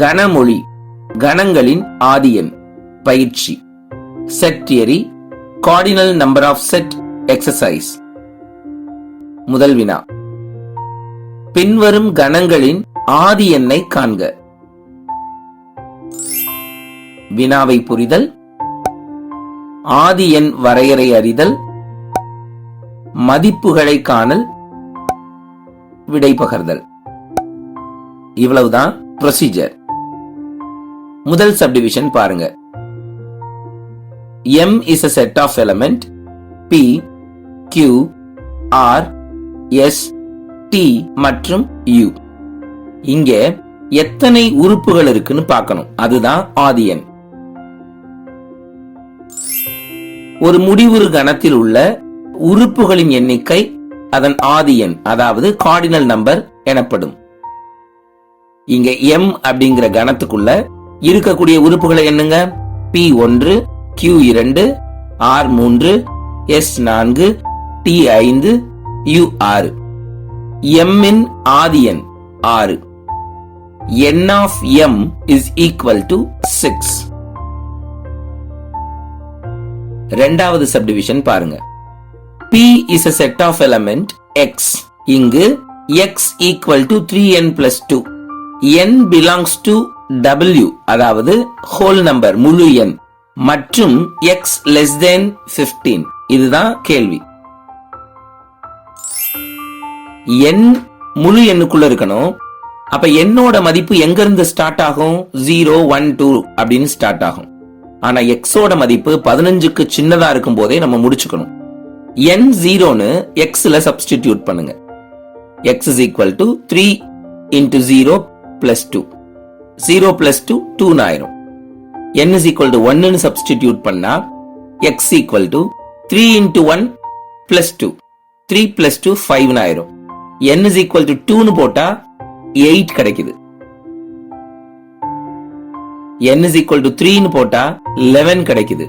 கனமொழி கணங்களின் ஆதியன் பயிற்சி. Set theory cardinal number of set exercise முதல் வினா. பின்வரும் கணங்களின் ஆதி எண்ணை காண்க. வினாவை புரிதல். ஆதி எண் வரையறை அறிதல். மதிப்புகளை காணல். விடை பகர்தல். இவ்வளவுதான் ப்ரொசீஜர் முதல் சப்டிவிஷன் பாருங்க. M is a set of element. P, Q, R, S, T மற்றும் U. இங்க எத்தனை உறுப்புகள் இருக்குன்னு பார்க்கணும். அதுதான் ஆதி எண். ஒரு முடிவுறு கணத்தில் உள்ள உறுப்புகளின் எண்ணிக்கை அதன் ஆதி எண் அதாவது கார்டினல் நம்பர் எனப்படும். இங்க எம் அப்படிங்கிற கணத்துக்குள்ள இருக்கக்கூடிய உறுப்புகளை என்னங்க? பி ஒன்று கியூ இரண்டு ஆர் மூன்று எஸ் நான்கு டி ஐந்து யூ ஆறு. எம்மின் ஆதியன் ஆறு. N of M is equal to six ரெண்டாவது சப்டிவிஷன் பாருங்க. B is a set of element x இங்கு x equal to three n plus two n belongs to W அதாவது ஹோல் நம்பர் முழு எண் மற்றும் எக்ஸ் லெஸ் தென் பிப்டீன் இதுதான் கேள்வி. எண் முழு எண்ணுக்குள்ள இருக்கணும். அப்ப எண்ணோட மதிப்பு எங்க இருந்து ஸ்டார்ட் ஆகும்? ஜீரோ ஒன் டூ அப்படின்னு ஸ்டார்ட் ஆகும். ஆனா எக்ஸோட மதிப்பு பதினஞ்சுக்கு சின்னதா இருக்கும் போதே நம்ம முடிச்சுக்கணும். என் ஜீரோன்னு எக்ஸ்ல சப்ஸ்டிடியூட் பண்ணுங்க. X is equal to three into zero plus two zero plus two டூன்னு ஆயிரும் என் இஸ் ஈக்குவல் டு ஒன்னு சப்ஸ்டிடியூட் பண்ணா x equal to three into one plus two three plus two ஃபைவ்னு ஆயிரும் என் இஸ் ஈக்குவல் டு டூன்னு போட்டா eight கிடைக்குது. N is equal to 3 னு போட்டா 11 கிடைக்குது.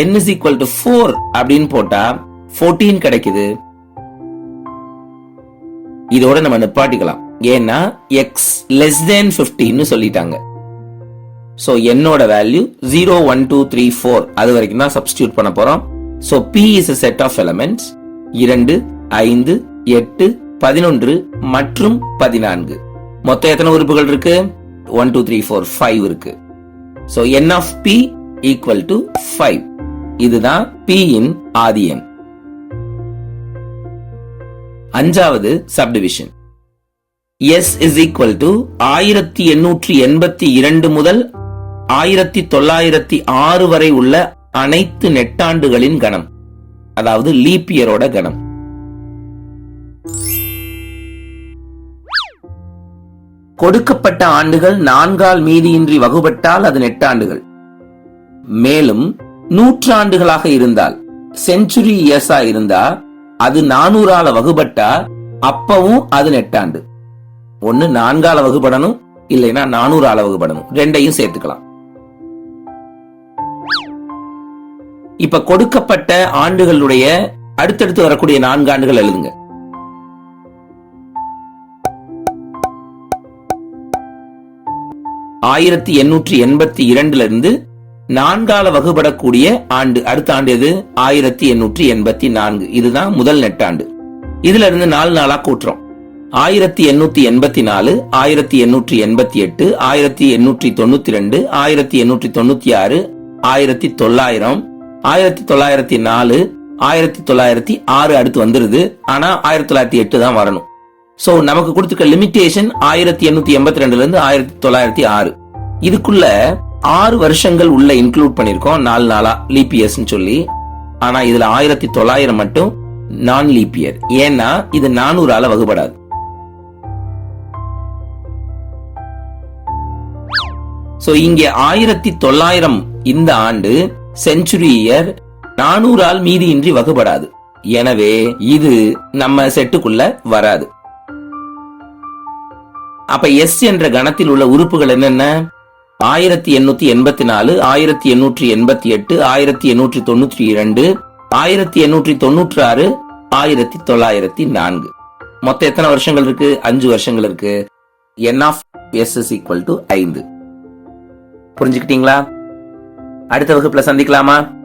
என் இஸ் equal to 4 அப்படின்னு போட்டா 14 கிடைக்குது. இதோட நம்ம நிப்பாட்டிக்கலாம். ஏன்னா எக்ஸ் லெஸ் தேன் ஃபிஃப்டின்னு சொல்லிட்டாங்க. ஸோ என்னோட வேல்யூ 0 1 2 3 4 அது வரைக்கும் தான் சப்ஸ்டியூட் பண்ண போகிறோம் so B is a set of elements இரண்டு ஐந்து எட்டு பதினொன்று மற்றும் பதினான்கு. மொத்தம் எத்தனை உறுப்புகள் இருக்கு? One two three four five இருக்கு. So n of B equal to five இதுதான் பி இன் ஆதி எண். அஞ்சாவது subdivision S is equal to ஆயிரத்தி எண்ணூற்றி எண்பத்தி இரண்டு முதல் ஆயிரத்தி தொள்ளாயிரத்தி ஆறு வரை உள்ள அனைத்து நெட்டாண்டுகளின் கணம் அதாவது லீப்பியரோட கணம். கொடுக்கப்பட்ட ஆண்டுகள் நான்கால் மீதியின்றி வகுபட்டால் அது நெட்டாண்டுகள். மேலும் நூற்றாண்டுகளாக இருந்தால் செஞ்சுரி இயர்ஸா இருந்தா அது நானூறால வகுபட்டா அப்பவும் அது நெட்டாண்டு. ஒன்னு நான்கால வகுபடணும் இல்லைன்னா ஆள வகுபடணும். ரெண்டையும் சேர்த்துக்கலாம். இப்ப கொடுக்கப்பட்ட ஆண்டுகளுடைய அடுத்தடுத்து வரக்கூடிய நான்கு ஆண்டுகள் எழுதுங்க. ஆயிரத்தி எண்ணூற்றி எண்பத்தி இரண்டுல இருந்து நான்கால வகுபடக்கூடிய ஆண்டு அடுத்த ஆண்டு எது? ஆயிரத்தி எண்ணூற்றி எண்பத்தி நான்கு. இதுதான் முதல் நெட்டாண்டு. இதுல இருந்து நாலு நாளா கூட்டுறோம். ஆயிரத்தி எண்ணூத்தி எண்பத்தி நாலு ஆயிரத்தி எண்ணூற்றி எண்பத்தி எட்டு ஆயிரத்தி எண்ணூற்றி தொண்ணூத்தி ரெண்டு ஆயிரத்தி எண்ணூற்றி தொண்ணூத்தி ஆறு ஆயிரத்தி தொள்ளாயிரம் ஆயிரத்தி தொள்ளாயிரத்தி நாலு ஆயிரத்தி தொள்ளாயிரத்தி ஆறு அடுத்து வந்துருது. ஆனா ஆயிரத்தி தொள்ளாயிரத்தி எட்டு தான் வரணும். சோ நமக்கு கொடுத்துருக்க லிமிட்டேஷன் ஆயிரத்தி எண்ணூத்தி எண்பத்தி ரெண்டுல இருந்து ஆயிரத்தி தொள்ளாயிரத்தி ஆறு. இதுக்குள்ள ஆறு வருஷங்கள் உள்ள இன்க்ளூட் பண்ணிருக்கோம். நாலு நாளா லீபியர்ஸ் சொல்லி. ஆனா இதுல ஆயிரத்தி தொள்ளாயிரம் மட்டும் நான் லீப் இயர் ஏன்னா இது நானூறால வகுபடாது. சோ இங்கே ஆயிரத்தி தொள்ளாயிரம் இந்த ஆண்டு செஞ்சுரி இயர் நானூறால் மீதியின்றி வகுபடாது. எனவே இது நம்ம செட்டுக்குள்ள வராது. அப்ப எஸ் என்ற கணத்தில் உள்ள உறுப்புகள் என்னென்ன? ஆயிரத்தி எண்ணூத்தி எண்பத்தி நாலு ஆயிரத்தி எண்ணூற்றி எண்பத்தி எட்டு ஆயிரத்தி எண்ணூற்றி தொண்ணூற்றி இரண்டு ஆயிரத்தி எண்ணூற்றி தொண்ணூற்றி ஆறு ஆயிரத்தி தொள்ளாயிரத்தி நான்கு. மொத்தம் எத்தனை வருஷங்கள் இருக்கு? அஞ்சு வருஷங்கள் இருக்கு. N of S is equal to ஐந்து. புரிஞ்சுக்கிட்டீங்களா? அடுத்த வகுப்புல சந்திக்கலாமா?